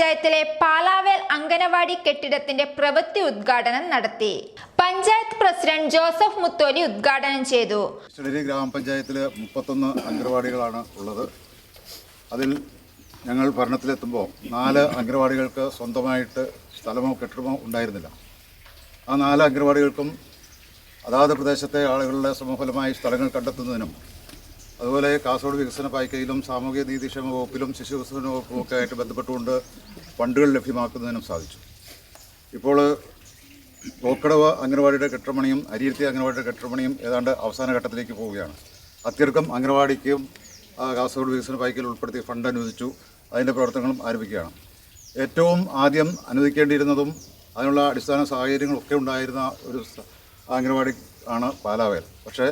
ഗ്രാമപഞ്ചായത്തിലെ പാലാവേൽ അങ്കനവാടി കെട്ടിടത്തിന്റെ പ്രവൃത്തി ഉദ്ഘാടനം നടത്തി. പഞ്ചായത്ത് പ്രസിഡന്റ് ജോസഫ് മുത്തോലി ഉദ്ഘാടനം ചെയ്തു. ചെളരി ഗ്രാമപഞ്ചായത്തിൽ മുപ്പത്തൊന്ന് അംഗനവാടികളാണ് ഉള്ളത്. അതിൽ ഞങ്ങൾ ഭരണത്തിലെത്തുമ്പോൾ നാല് അംഗനവാടികൾക്ക് സ്വന്തമായിട്ട് സ്ഥലമോ കെട്ടിടമോ ഉണ്ടായിരുന്നില്ല. ആ നാല് അംഗനവാടികൾക്കും അതാത് പ്രദേശത്തെ ആളുകളുടെ സമഫലമായി സ്ഥലങ്ങൾ കണ്ടെത്തുന്നതിനും അതുപോലെ കാസർഗോഡ് വികസന പായ്ക്കയിലും സാമൂഹ്യ നീതിക്ഷേമ വകുപ്പിലും ശിശു വികസന വകുപ്പും ഒക്കെ ആയിട്ട് ബന്ധപ്പെട്ടുകൊണ്ട് ഫണ്ടുകൾ ലഭ്യമാക്കുന്നതിനും സാധിച്ചു. ഇപ്പോൾ ഓക്കടവ് അംഗനവാടിയുടെ കെട്ടിടമണിയും അരിയിരുത്തി അംഗനവാടിയുടെ കെട്ടിടമണിയും ഏതാണ്ട് അവസാന ഘട്ടത്തിലേക്ക് പോവുകയാണ്. അത്യർക്കം അംഗനവാടിക്കും കാസർഗോഡ് വികസന പായ്ക്കയിൽ ഉൾപ്പെടുത്തി ഫണ്ട് അനുവദിച്ചു. അതിന്റെ പ്രവർത്തനങ്ങളും ആരംഭിക്കുകയാണ്. ഏറ്റവും ആദ്യം അനുവദിക്കേണ്ടിയിരുന്നതും അതിനുള്ള അടിസ്ഥാന സാഹചര്യങ്ങളൊക്കെ ഉണ്ടായിരുന്ന ഒരു അംഗനവാടി ആണ് പാലാവേൽ പക്ഷേ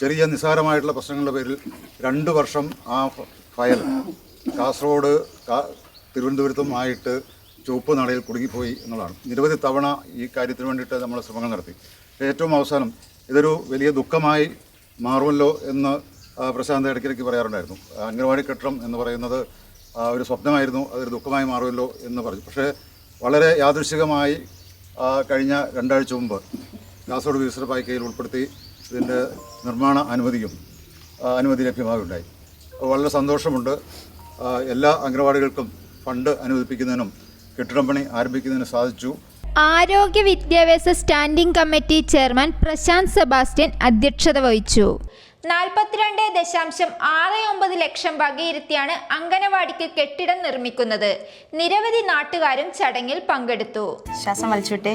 ചെറിയ നിസ്സാരമായിട്ടുള്ള പ്രശ്നങ്ങളുടെ പേരിൽ രണ്ട് വർഷം ആ ഫയൽ കാസർഗോഡ് കാ- തിരുവനന്തപുരത്തും ആയിട്ട് ചുവപ്പ് നാളയിൽ കുടുങ്ങിപ്പോയി എന്നുള്ളതാണ്. നിരവധി തവണ ഈ കാര്യത്തിന് വേണ്ടിയിട്ട് നമ്മൾ ശ്രമങ്ങൾ നടത്തി. ഏറ്റവും അവസാനം ഇതൊരു വലിയ ദുഃഖമായി മാറുമല്ലോ എന്ന് പ്രശാന്ത് ഇടയ്ക്കിടയ്ക്ക് പറയാറുണ്ടായിരുന്നു. അംഗനവാടി കെട്ടിടം എന്ന് പറയുന്നത് ഒരു സ്വപ്നമായിരുന്നു അതൊരു ദുഃഖമായി മാറുമല്ലോ എന്ന് പറഞ്ഞു. പക്ഷേ വളരെ യാദൃശികമായി കഴിഞ്ഞ രണ്ടാഴ്ച മുമ്പ് കാസർഗോഡ് വികസന പായ്ക്കയിൽ ഉൾപ്പെടുത്തി ഇതിന്റെ നിർമ്മാണ അനുമതിയും അനുമതി ലഭ്യമാകുകയുണ്ടായി. വളരെ സന്തോഷമുണ്ട്. എല്ലാ അംഗനവാടികൾക്കും ഫണ്ട് അനുവദിപ്പിക്കുന്നതിനും കെട്ടിടം പണി ആരംഭിക്കുന്നതിനും സാധിച്ചു. ആരോഗ്യ വിദ്യാഭ്യാസ standing committee chairman Prashanth Sebastian അധ്യക്ഷത വഹിച്ചു. നാൽപ്പത്തിരണ്ട് ദശാംശം ആറ് ഒമ്പത് ലക്ഷം വകയിരുത്തിയാണ് അങ്കനവാടിക്ക് കെട്ടിടം നിർമ്മിക്കുന്നത്. നിരവധി നാട്ടുകാരും ചടങ്ങിൽ പങ്കെടുത്തു. ശ്വാസം വലിച്ചുവിട്ടെ